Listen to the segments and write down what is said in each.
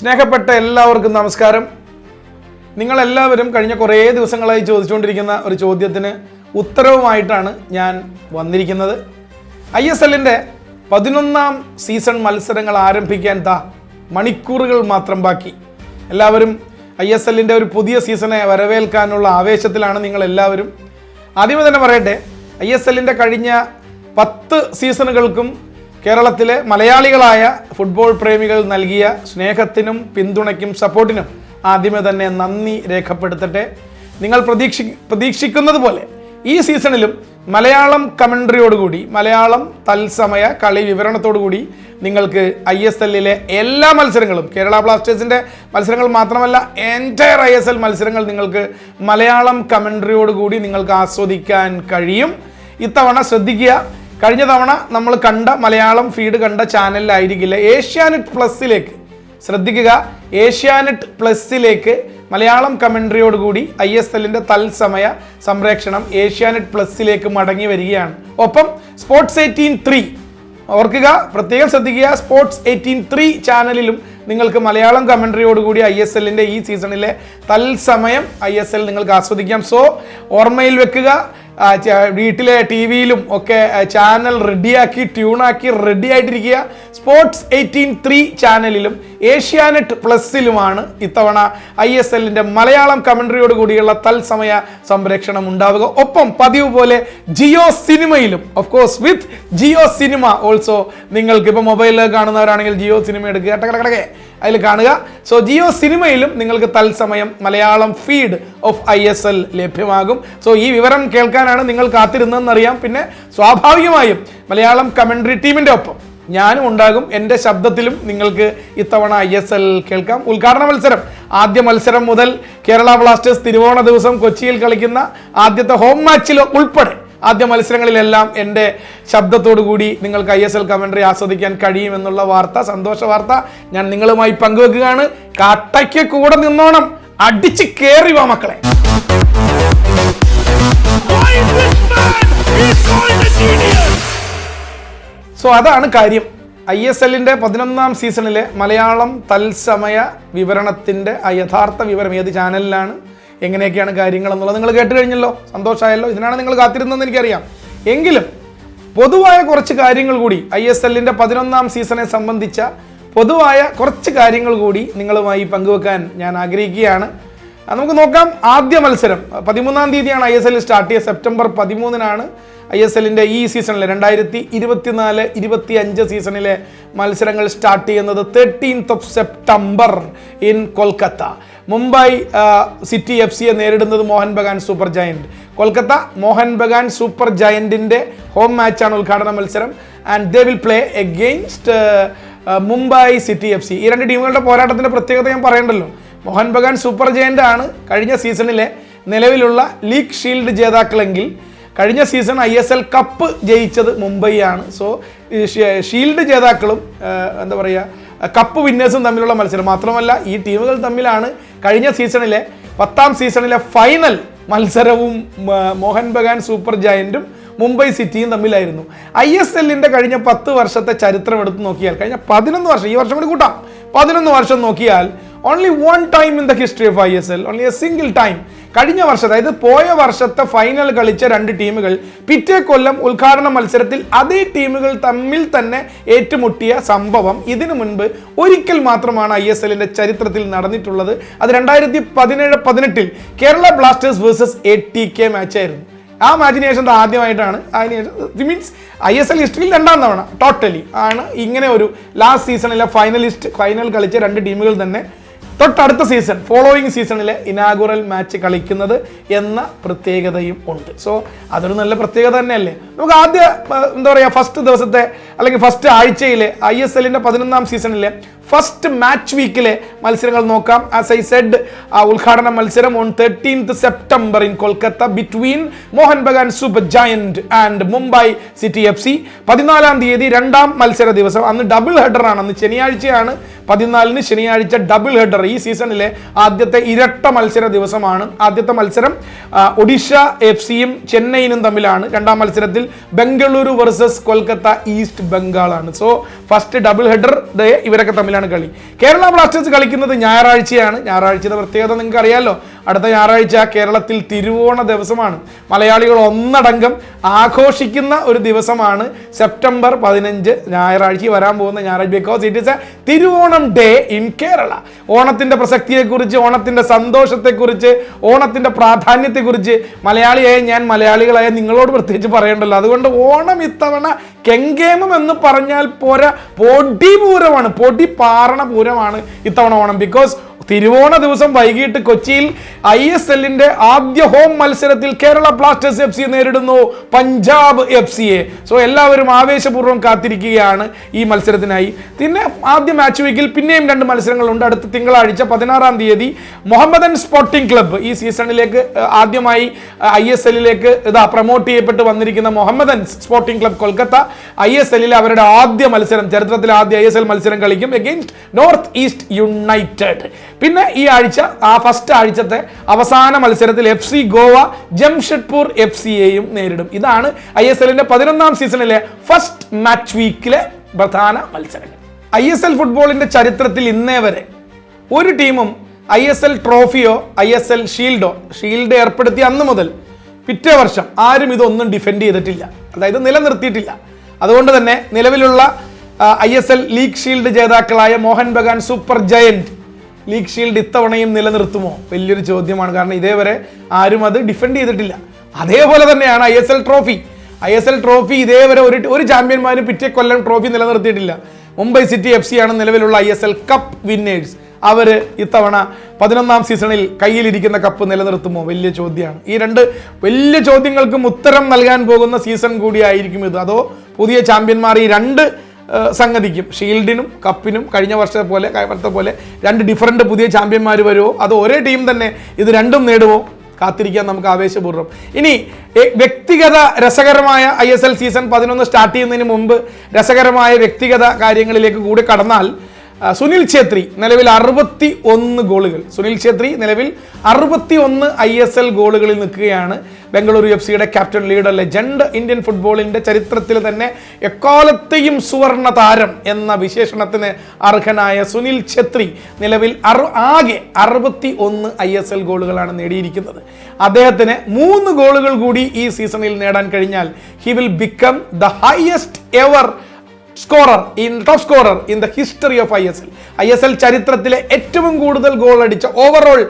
സ്നേഹപ്പെട്ട എല്ലാവർക്കും നമസ്കാരം. നിങ്ങളെല്ലാവരും കഴിഞ്ഞ കുറേ ദിവസങ്ങളായി ചോദിച്ചുകൊണ്ടിരിക്കുന്ന ഒരു ചോദ്യത്തിന് ഉത്തരവുമായിട്ടാണ് ഞാൻ വന്നിരിക്കുന്നത്. ഐ എസ് എല്ലിന്റെ പതിനൊന്നാം സീസൺ മത്സരങ്ങൾ ആരംഭിക്കാൻ താ മണിക്കൂറുകൾ മാത്രം ബാക്കി. എല്ലാവരും ഐ എസ് എല്ലിന്റെ ഒരു പുതിയ സീസണെ വരവേൽക്കാനുള്ള ആവേശത്തിലാണ് നിങ്ങളെല്ലാവരും. ആദ്യമേ തന്നെ പറയട്ടെ ഐ എസ് എല്ലിന്റെ കഴിഞ്ഞ പത്ത് സീസണുകൾക്കും കേരളത്തിലെ മലയാളികളായ ഫുട്ബോൾ പ്രേമികൾ നൽകിയ സ്നേഹത്തിനും പിന്തുണയ്ക്കും സപ്പോർട്ടിനും ആദ്യമേ തന്നെ നന്ദി രേഖപ്പെടുത്തട്ടെ. നിങ്ങൾ പ്രതീക്ഷി പ്രതീക്ഷിക്കുന്നത് പോലെ ഈ സീസണിലും മലയാളം കമൻട്രിയോടുകൂടി മലയാളം തത്സമയ കളി വിവരണത്തോടുകൂടി നിങ്ങൾക്ക് ഐ എസ് എല്ലിലെ എല്ലാ മത്സരങ്ങളും കേരള ബ്ലാസ്റ്റേഴ്സിന്റെ മത്സരങ്ങൾ മാത്രമല്ല എന്റയർ ഐ എസ് എൽ മത്സരങ്ങൾ നിങ്ങൾക്ക് മലയാളം കമൻട്രിയോടുകൂടി നിങ്ങൾക്ക് ആസ്വദിക്കാൻ കഴിയും. ഇത്തവണ ശ്രദ്ധിക്കുക കഴിഞ്ഞ തവണ നമ്മൾ കണ്ട മലയാളം ഫീഡ് കണ്ട ചാനലിലായിരിക്കില്ല ഏഷ്യാനെറ്റ് പ്ലസിലേക്ക് ശ്രദ്ധിക്കുക. ഏഷ്യാനെറ്റ് പ്ലസിലേക്ക് മലയാളം കമൻട്രിയോടുകൂടി ഐ എസ് എല്ലിന്റെ തത്സമയ സംപ്രേക്ഷണം ഏഷ്യാനെറ്റ് പ്ലസിലേക്ക് മടങ്ങി വരികയാണ്. ഒപ്പം സ്പോർട്സ് എയ്റ്റീൻ ത്രീ ഓർക്കുക പ്രത്യേകം ശ്രദ്ധിക്കുക സ്പോർട്സ് എയ്റ്റീൻ ത്രീ ചാനലിലും നിങ്ങൾക്ക് മലയാളം കമൻട്രിയോടുകൂടി ഐ എസ് എല്ലിന്റെ ഈ സീസണിലെ തത്സമയം ഐ എസ് എൽ നിങ്ങൾക്ക് ആസ്വദിക്കാം. സോ ഓർമ്മയിൽ വെക്കുക വീട്ടിലെ ടി വിയിലും ഒക്കെ ചാനൽ റെഡിയാക്കി ട്യൂണാക്കി റെഡി ആയിട്ടിരിക്കുക. സ്പോർട്സ് എയ്റ്റീൻ ത്രീ ചാനലിലും ഏഷ്യാനെറ്റ് പ്ലസിലുമാണ് ഇത്തവണ ഐ എസ് എല്ലിന്റെ മലയാളം കമൻട്രിയോട് കൂടിയുള്ള തത്സമയ സംരക്ഷണം ഉണ്ടാവുക. ഒപ്പം പതിവ് പോലെ ജിയോ സിനിമയിലും of course with Jio cinema also നിങ്ങൾക്ക് ഇപ്പോൾ മൊബൈലിൽ കാണുന്നവരാണെങ്കിൽ ജിയോ സിനിമ എടുക്കുക. ടക്കടക്കടക്കെ അതിൽ കാണുക. സോ ജിയോ സിനിമയിലും നിങ്ങൾക്ക് തത്സമയം Malayalam feed of I S L ലഭ്യമാകും. സോ ഈ വിവരം കേൾക്കാനാണ് നിങ്ങൾ കാത്തിരുന്നതെന്നറിയാം. പിന്നെ സ്വാഭാവികമായും മലയാളം കമൻട്രി ടീമിന്റെ ഒപ്പം ഞാനും ഉണ്ടാകും. എന്റെ ശബ്ദത്തിലും നിങ്ങൾക്ക് ഇത്തവണ ഐ എസ് എൽ കേൾക്കാം. ഉദ്ഘാടന മത്സരം. ആദ്യ മത്സരം മുതൽ കേരള ബ്ലാസ്റ്റേഴ്സ് തിരുവോണ ദിവസം കൊച്ചിയിൽ കളിക്കുന്ന ആദ്യത്തെ ഹോം മാച്ചിൽ ഉൾപ്പെടെ ആദ്യ മത്സരങ്ങളിലെല്ലാം എന്റെ ശബ്ദത്തോടു കൂടി നിങ്ങൾക്ക് ഐ എസ് എൽ കമൻട്രി ആസ്വദിക്കാൻ കഴിയുമെന്നുള്ള വാർത്ത സന്തോഷ വാർത്ത ഞാൻ നിങ്ങളുമായി പങ്കുവെക്കുകയാണ്. കട്ടയ്ക്ക് കൂടെ നിന്നോണം. അടിച്ച് കയറി വാ മക്കളെ! സോ അതാണ് കാര്യം. ഐ എസ് എല്ലിന്റെ പതിനൊന്നാം സീസണിലെ മലയാളം തത്സമയ വിവരണത്തിന്റെ ആ യഥാർത്ഥ വിവരം ഏത് ചാനലിലാണ് എങ്ങനെയൊക്കെയാണ് കാര്യങ്ങൾ എന്നുള്ളത് നിങ്ങൾ കേട്ട് കഴിഞ്ഞല്ലോ സന്തോഷമായല്ലോ. ഇതിനാണ് നിങ്ങൾ കാത്തിരുന്നതെന്ന് എനിക്കറിയാം. എങ്കിലും പൊതുവായ കുറച്ച് കാര്യങ്ങൾ കൂടി ഐ എസ് എല്ലിന്റെ പതിനൊന്നാം സീസണെ സംബന്ധിച്ച പൊതുവായ കുറച്ച് കാര്യങ്ങൾ കൂടി നിങ്ങളുമായി പങ്കുവെക്കാൻ ഞാൻ ആഗ്രഹിക്കുകയാണ്. നമുക്ക് നോക്കാം. ആദ്യ മത്സരം പതിമൂന്നാം തീയതിയാണ് ഐ എസ് എൽ സ്റ്റാർട്ട് ചെയ്യുക സെപ്റ്റംബർ പതിമൂന്നിനാണ് ഐ എസ് എല്ലിന്റെ ഈ സീസണിലെ രണ്ടായിരത്തി ഇരുപത്തിനാല് ഇരുപത്തി അഞ്ച് സീസണിലെ മത്സരങ്ങൾ സ്റ്റാർട്ട് ചെയ്യുന്നത് thirteenth of September in Kolkata Mumbai city F സിയെ നേരിടുന്നത് Mohun Bagan super giant Kolkata Mohun Bagan super ജയന്റിന്റെ home മാച്ചാണ് ഉദ്ഘാടന മത്സരം. And they will play against Mumbai city F C ഈ രണ്ട് ടീമുകളുടെ പോരാട്ടത്തിന്റെ പ്രത്യേകത ഞാൻ പറയണ്ടല്ലോ. മോഹൻ ബഗാൻ സൂപ്പർ ജയന്റ് ആണ് കഴിഞ്ഞ സീസണിലെ നിലവിലുള്ള ലീഗ് ഷീൽഡ് ജേതാക്കളെങ്കിൽ കഴിഞ്ഞ season I S L cup ജയിച്ചത് മുംബൈയാണ്. സോ ഷീൽഡ് ജേതാക്കളും എന്താ പറയുക കപ്പ് വിന്നേഴ്സും തമ്മിലുള്ള മത്സരം. മാത്രമല്ല ഈ ടീമുകൾ തമ്മിലാണ് കഴിഞ്ഞ സീസണിലെ പത്താം സീസണിലെ ഫൈനൽ മത്സരവും മോഹൻ ബഗാൻ സൂപ്പർ ജയന്റും മുംബൈ സിറ്റിയും തമ്മിലായിരുന്നു. ഐ എസ് എല്ലിന്റെ കഴിഞ്ഞ പത്ത് വർഷത്തെ ചരിത്രം എടുത്ത് നോക്കിയാൽ കഴിഞ്ഞ പതിനൊന്ന് വർഷം ഈ വർഷം കൂടി കൂട്ടാം. പതിനൊന്ന് വർഷം നോക്കിയാൽ only one time in the history of I S L only a single time കഴിഞ്ഞ വർഷം അതായത് പോയ വർഷത്തെ ഫൈനൽ കളിച്ച രണ്ട് ടീമുകൾ പിറ്റേ കൊല്ലം ഉദ്ഘാടന മത്സരത്തിൽ അതേ ടീമുകൾ തമ്മിൽ തന്നെ ഏറ്റുമുട്ടിയ സംഭവം ഇതിനു മുൻപ് ഒരിക്കൽ മാത്രമാണ് ഐ എസ് എല്ലിന്റെ ചരിത്രത്തിൽ നടന്നിട്ടുള്ളത്. അത് രണ്ടായിരത്തി പതിനേഴ് പതിനെട്ടിൽ Kerala blasters versus A T K മാച്ചായിരുന്നു ആ മാച്ചിന് ശേഷം ആദ്യമായിട്ടാണ് അതിനുശേഷം മീൻസ് ഐ എസ് എൽ ഹിസ്റ്ററിയിൽ രണ്ടാം തവണ ടോട്ടലി ആണ് ഇങ്ങനെ ഒരു ലാസ്റ്റ് സീസണിലെ ഫൈനലിസ്റ്റ് ഫൈനൽ കളിച്ച രണ്ട് ടീമുകൾ തന്നെ തൊട്ടടുത്ത സീസൺ ഫോളോയിങ് സീസണിലെ ഇനാഗുറൽ മാച്ച് കളിക്കുന്നത് എന്ന പ്രത്യേകതയും ഉണ്ട്. സോ അതൊരു നല്ല പ്രത്യേകത തന്നെയല്ലേ? നമുക്ക് ആദ്യ എന്താ പറയുക ഫസ്റ്റ് ദിവസത്തെ അല്ലെങ്കിൽ ഫസ്റ്റ് ആഴ്ചയിലെ ഐ എസ് എല്ലിന്റെ പതിനൊന്നാം സീസണിലെ ഫസ്റ്റ് മാച്ച് വീക്കിലെ മത്സരങ്ങൾ നോക്കാം. ആസ് ഐ സെഡ് ഉദ്ഘാടന മത്സരം on thirteenth September in Kolkata between Mohun Bagan super giant and Mumbai city F C പതിനാലാം തീയതി രണ്ടാം മത്സര ദിവസം. അന്ന് ഡബിൾ ഹെഡർ ഹെഡറാണ് അന്ന് ശനിയാഴ്ചയാണ് പതിനാലിന് ശനിയാഴ്ച ഡബിൾ ഹെഡർ ഈ സീസണിലെ ആദ്യത്തെ ഇരട്ട മത്സര ദിവസമാണ്. ആദ്യത്തെ മത്സരം ഒഡീഷ എഫ് സിയും ചെന്നൈയിനും തമ്മിലാണ്. രണ്ടാം മത്സരത്തിൽ ബംഗളൂരു വേഴ്സസ് കൊൽക്കത്ത ഈസ്റ്റ് ബംഗാളാണ്. സോ ഫസ്റ്റ് ഡബിൾ ഹെഡർ ഇവരൊക്കെ തമ്മിലാണ്. കളി. കേരള ബ്ലാസ്റ്റേഴ്സ് കളിക്കുന്നത് ഞായറാഴ്ചയാണ്. ഞായറാഴ്ചയുടെ പ്രത്യേകത നിങ്ങൾക്ക് അറിയാലോ. അടുത്ത ഞായറാഴ്ച കേരളത്തിൽ തിരുവോണ ദിവസമാണ്. മലയാളികൾ ഒന്നടങ്കം ആഘോഷിക്കുന്ന ഒരു ദിവസമാണ് സെപ്റ്റംബർ പതിനഞ്ച് ഞായറാഴ്ച വരാൻ പോകുന്ന ഞായറാഴ്ച. Because it is a Thiruvonam day in Kerala ഓണത്തിന്റെ പ്രസക്തിയെക്കുറിച്ച് ഓണത്തിന്റെ സന്തോഷത്തെക്കുറിച്ച് ഓണത്തിന്റെ പ്രാധാന്യത്തെക്കുറിച്ച് മലയാളിയായ ഞാൻ മലയാളികളായ നിങ്ങളോട് പ്രത്യേകിച്ച് പറയണ്ടല്ലോ. അതുകൊണ്ട് ഓണം ഇത്തവണ കെങ്കേമം എന്ന് പറഞ്ഞാൽ പോരാ പൊടിപൂരമാണ് പൊടി പാറണ പൂരമാണ് ഇത്തവണ ഓണം. ബിക്കോസ് തിരുവോണ ദിവസം വൈകിട്ട് കൊച്ചിയിൽ ഐ എസ് എല്ലിന്റെ ആദ്യ ഹോം മത്സരത്തിൽ കേരള ബ്ലാസ്റ്റേഴ്സ് എഫ് സി നേരിടുന്നു പഞ്ചാബ് എഫ് സിയെ. സോ എല്ലാവരും ആവേശപൂർവം കാത്തിരിക്കുകയാണ് ഈ മത്സരത്തിനായി. പിന്നെ ആദ്യ മാച്ച് വീക്കിൽ പിന്നെയും രണ്ട് മത്സരങ്ങളുണ്ട്. അടുത്ത തിങ്കളാഴ്ച പതിനാറാം തീയതി മുഹമ്മദൻ സ്പോർട്ടിംഗ് ക്ലബ്ബ് ഈ സീസണിലേക്ക് ആദ്യമായി ഐ എസ് എല്ലിലേക്ക് ഇതാ പ്രൊമോട്ട് ചെയ്യപ്പെട്ട് വന്നിരിക്കുന്ന Mohammedan sporting club Kolkata I S എല്ലിൽ അവരുടെ ആദ്യ മത്സരം ചരിത്രത്തിലെ ആദ്യ ഐ എസ് എൽ മത്സരം കളിക്കും എഗെയിൻസ്റ്റ് നോർത്ത് ഈസ്റ്റ് യുണൈറ്റഡ് പിന്നെ ഈ ആഴ്ച ആ ഫസ്റ്റ് ആഴ്ചത്തെ അവസാന മത്സരത്തിൽ F C Goa Jamshedpur F സിയെയും നേരിടും. ഇതാണ് ഐ എസ് എല്ലിന്റെ പതിനൊന്നാം സീസണിലെ ഫസ്റ്റ് മാച്ച് വീക്കിലെ പ്രധാന മത്സരങ്ങൾ. ഐ എസ് എൽ ഫുട്ബോളിന്റെ ചരിത്രത്തിൽ ഇന്നേ വരെ ഒരു ടീമും ഐ എസ് എൽ ട്രോഫിയോ ഐ എസ് എൽ ഷീൽഡോ ഷീൽഡ് ഏർപ്പെടുത്തിയ അന്ന് മുതൽ പിറ്റേ വർഷം ആരും ഇതൊന്നും ഡിഫെൻഡ് ചെയ്തിട്ടില്ല. അതായത് നിലനിർത്തിയിട്ടില്ല. അതുകൊണ്ട് തന്നെ നിലവിലുള്ള I S L league shield ജേതാക്കളായ Mohun Bagan super giant league shield ഇത്തവണയും നിലനിർത്തുമോ? വലിയൊരു ചോദ്യമാണ്. കാരണം ഇതേവരെ ആരും അത് ഡിഫെൻഡ് ചെയ്തിട്ടില്ല. അതേപോലെ തന്നെയാണ് I S L trophy I S L trophy ഇതേവരെ ഒരു ഒരു ചാമ്പ്യന്മാരും പിറ്റേ കൊല്ലം ട്രോഫി നിലനിർത്തിയിട്ടില്ല. മുംബൈ സിറ്റി എഫ് സി ആണ് നിലവിലുള്ള I S L cup winners അവർ ഇത്തവണ പതിനൊന്നാം സീസണിൽ കയ്യിലിരിക്കുന്ന കപ്പ് നിലനിർത്തുമോ? വലിയ ചോദ്യമാണ്. ഈ രണ്ട് വലിയ ചോദ്യങ്ങൾക്കും ഉത്തരം നൽകാൻ പോകുന്ന സീസൺ കൂടിയായിരിക്കും ഇത്. അതോ പുതിയ ചാമ്പ്യന്മാർ ഈ രണ്ട് സംഗതിക്കും. ഷീൽഡിനും കപ്പിനും കഴിഞ്ഞ വർഷത്തെ പോലെ വർഷത്തെ പോലെ രണ്ട് ഡിഫറന്റ് പുതിയ ചാമ്പ്യന്മാർ വരുമോ അതോ ഒരേ ടീം തന്നെ ഇത് രണ്ടും നേടുമോ കാത്തിരിക്കാൻ നമുക്ക് ആവേശപൂർവം. ഇനി വ്യക്തിഗത രസകരമായ ഐ എസ് എൽ സീസൺ പതിനൊന്ന് സ്റ്റാർട്ട് ചെയ്യുന്നതിന് മുമ്പ് രസകരമായ വ്യക്തിഗത കാര്യങ്ങളിലേക്ക് കൂടി കടന്നാൽ സുനിൽ ഛേത്രി നിലവിൽ അറുപത്തി ഒന്ന് ഗോളുകൾ. സുനിൽ ഛേത്രി നിലവിൽ അറുപത്തി ഒന്ന് ഐ എസ് എൽ ഗോളുകളിൽ നിൽക്കുകയാണ്. ബംഗളൂരു എഫ് സിയുടെ ക്യാപ്റ്റൻ ലീഡർ ലെജൻഡ് ഇന്ത്യൻ ഫുട്ബോളിന്റെ ചരിത്രത്തിൽ തന്നെ എക്കാലത്തെയും സുവർണ താരം എന്ന വിശേഷണത്തിന് അർഹനായ സുനിൽ ഛേത്രി നിലവിൽ അറു ആകെ അറുപത്തി ഒന്ന് ഐ എസ് എൽ ഗോളുകളാണ് നേടിയിരിക്കുന്നത്. അദ്ദേഹത്തിന് മൂന്ന് ഗോളുകൾ കൂടി ഈ സീസണിൽ നേടാൻ കഴിഞ്ഞാൽ he will become the highest ever scorer in top scorer in the history of I S L I S L ചരിത്രത്തിലെ ഏറ്റവും കൂടുതൽ ഗോൾ അടിച്ച ഓവറോൾ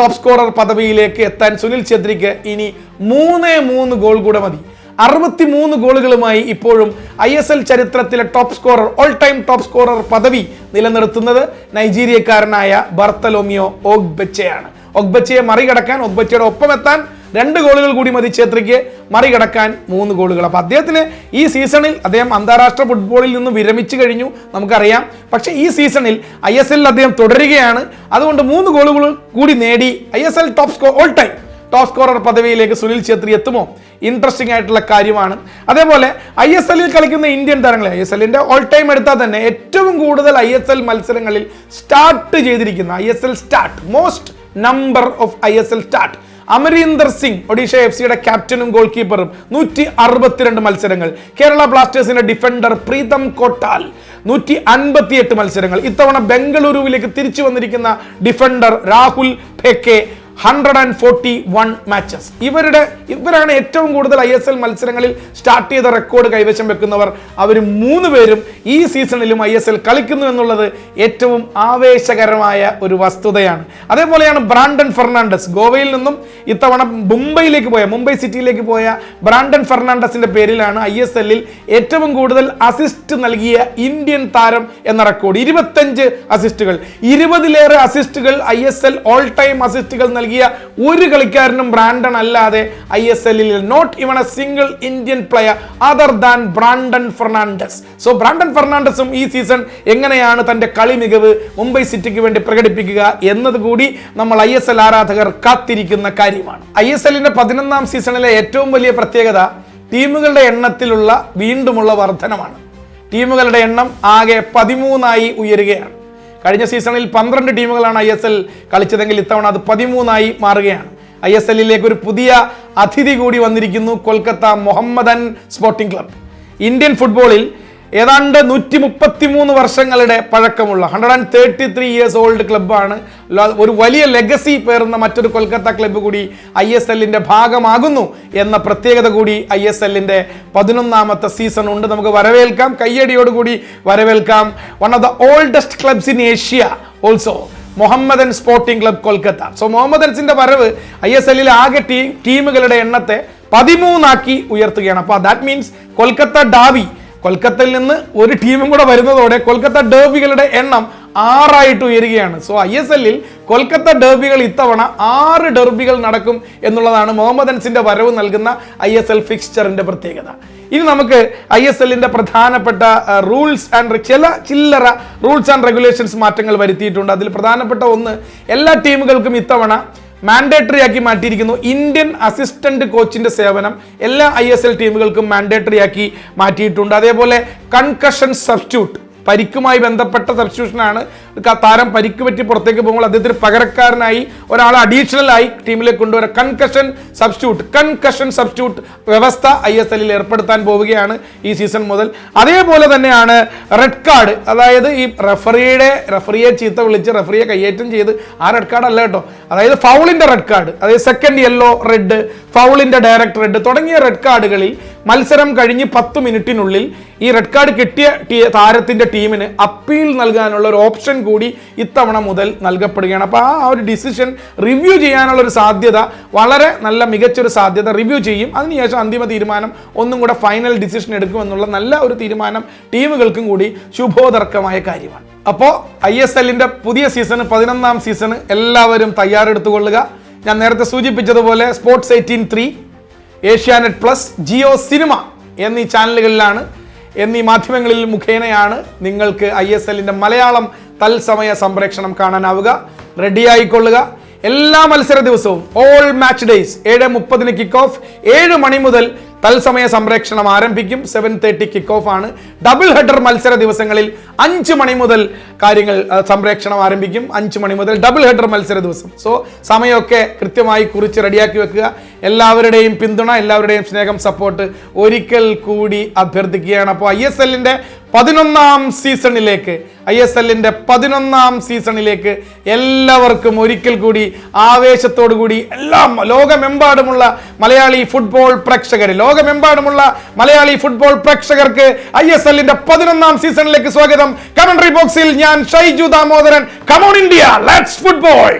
ടോപ്പ് സ്കോറർ പദവിയിലേക്ക് എത്താൻ സുനിൽ ഛേത്രിക്ക് ഇനി മൂന്നേ മൂന്ന് ഗോൾ കൂടെ മതി. അറുപത്തി മൂന്ന് ഗോളുകളുമായി ഇപ്പോഴും ഐ എസ് എൽ ചരിത്രത്തിലെ top scorer all time top scorer പദവി നിലനിർത്തുന്നത് നൈജീരിയക്കാരനായ ബർത്തലോമിയോ ഓഗ്ബച്ചയാണ്. ഒഗ്ബച്ചയെ മറികടക്കാൻ ഒഗ്ബച്ചയുടെ ഒപ്പം എത്താൻ രണ്ട് ഗോളുകൾ കൂടി മതി ഛേത്രിക്ക് മറികടക്കാൻ മൂന്ന് ഗോളുകൾ. അപ്പോൾ അദ്ദേഹത്തിന് ഈ സീസണിൽ അദ്ദേഹം അന്താരാഷ്ട്ര ഫുട്ബോളിൽ നിന്ന് വിരമിച്ചു കഴിഞ്ഞു നമുക്കറിയാം. പക്ഷേ ഈ സീസണിൽ ഐ എസ് എല്ലിൽ അദ്ദേഹം തുടരുകയാണ്. അതുകൊണ്ട് മൂന്ന് ഗോളുകൾ കൂടി നേടി I S L top score all time top scorer പദവിയിലേക്ക് സുനിൽ ഛേത്രി എത്തുമോ? ഇൻട്രസ്റ്റിംഗ് ആയിട്ടുള്ള കാര്യമാണ്. അതേപോലെ ഐ എസ് എല്ലിൽ കളിക്കുന്ന ഇന്ത്യൻ താരങ്ങളെ ഐ എസ് എല്ലിന്റെ ഓൾ ടൈം എടുത്താൽ തന്നെ ഏറ്റവും കൂടുതൽ ഐ എസ് എൽ മത്സരങ്ങളിൽ സ്റ്റാർട്ട് ചെയ്തിരിക്കുന്ന I S L start most number of I S L start. Amarinder Singh Odisha F സിയുടെ ക്യാപ്റ്റനും ഗോൾ കീപ്പറും നൂറ്റി അറുപത്തിരണ്ട് മത്സരങ്ങൾ. കേരള ബ്ലാസ്റ്റേഴ്സിന്റെ ഡിഫൻഡർ പ്രീതം കോട്ടാൽ. നൂറ്റി അൻപത്തിയെട്ട് മത്സരങ്ങൾ. ഇത്തവണ ബംഗളൂരുവിലേക്ക് തിരിച്ചു വന്നിരിക്കുന്ന defender Rahul Bheke hundred and forty one matches ഇവരുടെ ഇവരാണ് ഏറ്റവും കൂടുതൽ ഐ എസ് എൽ മത്സരങ്ങളിൽ സ്റ്റാർട്ട് ചെയ്ത റെക്കോർഡ് കൈവശം വെക്കുന്നവർ. അവർ മൂന്ന് പേരും ഈ സീസണിലും ഐ എസ് എൽ കളിക്കുന്നു എന്നുള്ളത് ഏറ്റവും ആവേശകരമായ ഒരു വസ്തുതയാണ്. അതേപോലെയാണ് ബ്രാൻഡൻ ഫെർണാണ്ടസ്. ഗോവയിൽ നിന്നും ഇത്തവണ മുംബൈയിലേക്ക് പോയ മുംബൈ സിറ്റിയിലേക്ക് പോയ ബ്രാൻഡൻ ഫെർണാണ്ടസിന്റെ പേരിലാണ് ഐ എസ് എല്ലിൽ ഏറ്റവും കൂടുതൽ അസിസ്റ്റ് നൽകിയ ഇന്ത്യൻ താരം എന്ന റെക്കോർഡ് ഇരുപത്തഞ്ച് അസിസ്റ്റുകൾ ഇരുപതിലേറെ അസിസ്റ്റുകൾ I S L all time അസിസ്റ്റുകൾ നൽകിയ ഒരു കളിക്കാരനും ബ്രാൻഡൺ അല്ലാതെ ഐ എസ് എല്ലിൽ not even a single Indian player other than Brandon Fernandes so Brandon ഫെർണാണ്ടസും ഈ സീസൺ എങ്ങനെയാണ് തന്റെ കളി മികവ് മുംബൈ സിറ്റിക്ക് വേണ്ടി പ്രകടിപ്പിക്കുക എന്നതുകൂടി നമ്മൾ ഐ എസ് എൽ ആരാധകർ കാത്തിരിക്കുന്ന കാര്യമാണ്. ഐ എസ് എല്ലിന്റെ പതിനൊന്നാം സീസണിലെ ഏറ്റവും വലിയ പ്രത്യേകത ടീമുകളുടെ എണ്ണത്തിലുള്ള വീണ്ടുമുള്ള വർധനമാണ്. ടീമുകളുടെ എണ്ണം ആകെ പതിമൂന്നായി ഉയരുകയാണ്. കഴിഞ്ഞ സീസണിൽ പന്ത്രണ്ട് ടീമുകളാണ് ഐ എസ് എൽ കളിച്ചതെങ്കിൽ ഇത്തവണ അത് പതിമൂന്നായി മാറുകയാണ്. ഐ എസ് എല്ലിലേക്ക് ഒരു പുതിയ അതിഥി കൂടി വന്നിരിക്കുന്നു Kolkata Mohammedan sporting club Indian ഫുട്ബോളിൽ ഏതാണ്ട് നൂറ്റി മുപ്പത്തി മൂന്ന് വർഷങ്ങളുടെ പഴക്കമുള്ള hundred and thirty three years old ക്ലബ്ബാണ് ഒരു വലിയ ലെഗസി പേറുന്ന മറ്റൊരു കൊൽക്കത്ത ക്ലബ്ബ് കൂടി ഐ എസ് എല്ലിന്റെ ഭാഗമാകുന്നു എന്ന പ്രത്യേകത കൂടി ഐ എസ് എല്ലിന്റെ പതിനൊന്നാമത്തെ സീസൺ ഉണ്ട്. നമുക്ക് വരവേൽക്കാം. കയ്യടിയോടുകൂടി വരവേൽക്കാം. One of the oldest clubs in Asia also Mohammedan sporting club Kolkata. So മുഹമ്മദൻസിന്റെ വരവ് ഐ എസ് എല്ലിൽ ആകെ ടീം ടീമുകളുടെ എണ്ണത്തെ പതിമൂന്നാക്കി ഉയർത്തുകയാണ്. അപ്പോൾ ദാറ്റ് മീൻസ് കൊൽക്കത്ത ഡാവി കൊൽക്കത്തയിൽ നിന്ന് ഒരു ടീമും കൂടെ വരുന്നതോടെ കൊൽക്കത്ത ഡേർബികളുടെ എണ്ണം ആറായിട്ട് ഉയരുകയാണ്. സോ ഐ എസ് എല്ലിൽ കൊൽക്കത്ത ഡേർബികൾ ഇത്തവണ ആറ് ഡെർബികൾ നടക്കും എന്നുള്ളതാണ് മുഹമ്മദൻസിന്റെ വരവ് നൽകുന്ന ഐ എസ് എൽ ഫിക്സ്ചറിന്റെ പ്രത്യേകത. ഇനി നമുക്ക് ഐ എസ് എല്ലിന്റെ പ്രധാനപ്പെട്ട റൂൾസ് ആൻഡ് ചില ചില്ലറ റൂൾസ് ആൻഡ് റെഗുലേഷൻസ് മാറ്റങ്ങൾ വരുത്തിയിട്ടുണ്ട്. അതിൽ പ്രധാനപ്പെട്ട ഒന്ന് എല്ലാ ടീമുകൾക്കും ഇത്തവണ മാൻഡേറ്ററി ആക്കി മാറ്റിയിരിക്കുന്നു. ഇന്ത്യൻ അസിസ്റ്റന്റ് കോച്ചിന്റെ സേവനം എല്ലാ ഐ ടീമുകൾക്കും മാൻഡേറ്ററി ആക്കി മാറ്റിയിട്ടുണ്ട്. അതേപോലെ കൺകഷൻ സബ്സ്റ്റിറ്റ്യൂട്ട് പരിക്കുമായി ബന്ധപ്പെട്ട സബ്സ്റ്റിറ്റ്യൂഷനാണ് താരം പരിക്ക് പറ്റി പുറത്തേക്ക് പോകുമ്പോൾ അദ്ദേഹത്തിന് പകരക്കാരനായി ഒരാൾ അഡീഷണൽ ആയി ടീമിലേക്ക് കൊണ്ടുവരാൻ കൺകഷൻ സബ്സ്റ്റിറ്റ്യൂട്ട് കൺകഷൻ സബ്സ്റ്റിറ്റ്യൂട്ട് വ്യവസ്ഥ ഐ എസ് എല്ലിൽ ഏർപ്പെടുത്താൻ പോവുകയാണ് ഈ സീസൺ മുതൽ. അതേപോലെ തന്നെയാണ് റെഡ് കാർഡ് അതായത് ഈ റെഫറിയുടെ റെഫറിയെ ചീത്ത വിളിച്ച് റെഫറിയെ കയ്യേറ്റം ചെയ്ത് ആ റെഡ് കാർഡ് അല്ല കേട്ടോ. അതായത് ഫൗളിന്റെ റെഡ് കാർഡ് അതായത് സെക്കൻഡ് യെല്ലോ റെഡ് ഫൗളിന്റെ ഡയറക്ട് റെഡ് തുടങ്ങിയ റെഡ് കാർഡുകളിൽ മത്സരം കഴിഞ്ഞ് പത്ത് മിനിറ്റിനുള്ളിൽ ഈ റെഡ് കാർഡ് കിട്ടിയ താരത്തിന്റെ ടീമിന് അപ്പീൽ നൽകാനുള്ള ഒരു ഓപ്ഷൻ കൂടി ഇത്തവണ മുതൽ നൽകപ്പെടുകയാണ്. അപ്പോൾ ആ ഒരു ഡിസിഷൻ റിവ്യൂ ചെയ്യാനുള്ള ഒരു സാധ്യത വളരെ നല്ല മികച്ചൊരു സാധ്യത റിവ്യൂ ചെയ്യും. അതിനുശേഷം അന്തിമ തീരുമാനം ഒന്നും കൂടെ ഫൈനൽ ഡിസിഷൻ എടുക്കുമെന്നുള്ള നല്ല ഒരു തീരുമാനം ടീമുകൾക്കും കൂടി ശുഭോദർക്കമായ കാര്യമാണ്. അപ്പോൾ ഐ എസ് എല്ലിന്റെ പുതിയ സീസൺ പതിനൊന്നാം സീസൺ എല്ലാവരും തയ്യാറെടുത്തുകൊള്ളുക. ഞാൻ നേരത്തെ സൂചിപ്പിച്ചതുപോലെ sports eighteen three Asianet plus Jio cinema എന്നീ ചാനലുകളിലാണ് എന്നീ മാധ്യമങ്ങളിൽ മുഖേനയാണ് നിങ്ങൾക്ക് ഐ എസ് എല്ലിന്റെ മലയാളം തത്സമയ സംപ്രേക്ഷണം കാണാനാവുക. റെഡിയായിക്കൊള്ളുക എല്ലാ മത്സര ദിവസവും ഓൾ മാച്ച് ഡേയ്സ് ഏഴ് മുപ്പതിന് കിക്ക് ഓഫ് ഏഴ് മണി മുതൽ തത്സമയ സംപ്രേക്ഷണം ആരംഭിക്കും. സെവൻ തേർട്ടി കിക്ക് ഓഫ് ആണ്. ഡബിൾ ഹെഡർ മത്സര ദിവസങ്ങളിൽ അഞ്ച് മണി മുതൽ കാര്യങ്ങൾ സംപ്രേക്ഷണം ആരംഭിക്കും. അഞ്ച് മണി മുതൽ ഡബിൾ ഹെഡർ മത്സര ദിവസം. സോ സമയമൊക്കെ കൃത്യമായി കുറിച്ച് റെഡിയാക്കി വെക്കുക. എല്ലാവരുടെയും പിന്തുണ എല്ലാവരുടെയും സ്നേഹം സപ്പോർട്ട് ഒരിക്കൽ കൂടി അഭ്യർത്ഥിക്കുകയാണ്. അപ്പോൾ ഐ എസ് എല്ലിന്റെ പതിനൊന്നാം സീസണിലേക്ക് ഐ എസ് എല്ലിന്റെ പതിനൊന്നാം സീസണിലേക്ക് എല്ലാവർക്കും ഒരിക്കൽ കൂടി ആവേശത്തോടു കൂടി എല്ലാം ലോകമെമ്പാടുമുള്ള മലയാളി ഫുട്ബോൾ പ്രേക്ഷകർ ലോകമെമ്പാടുമുള്ള മലയാളി ഫുട്ബോൾ പ്രേക്ഷകർക്ക് ഐ എസ് എല്ലിന്റെ പതിനൊന്നാം സീസണിലേക്ക് സ്വാഗതം. കമൻട്രി ബോക്സിൽ ഞാൻ Shaiju Damodaran. Come on India let's football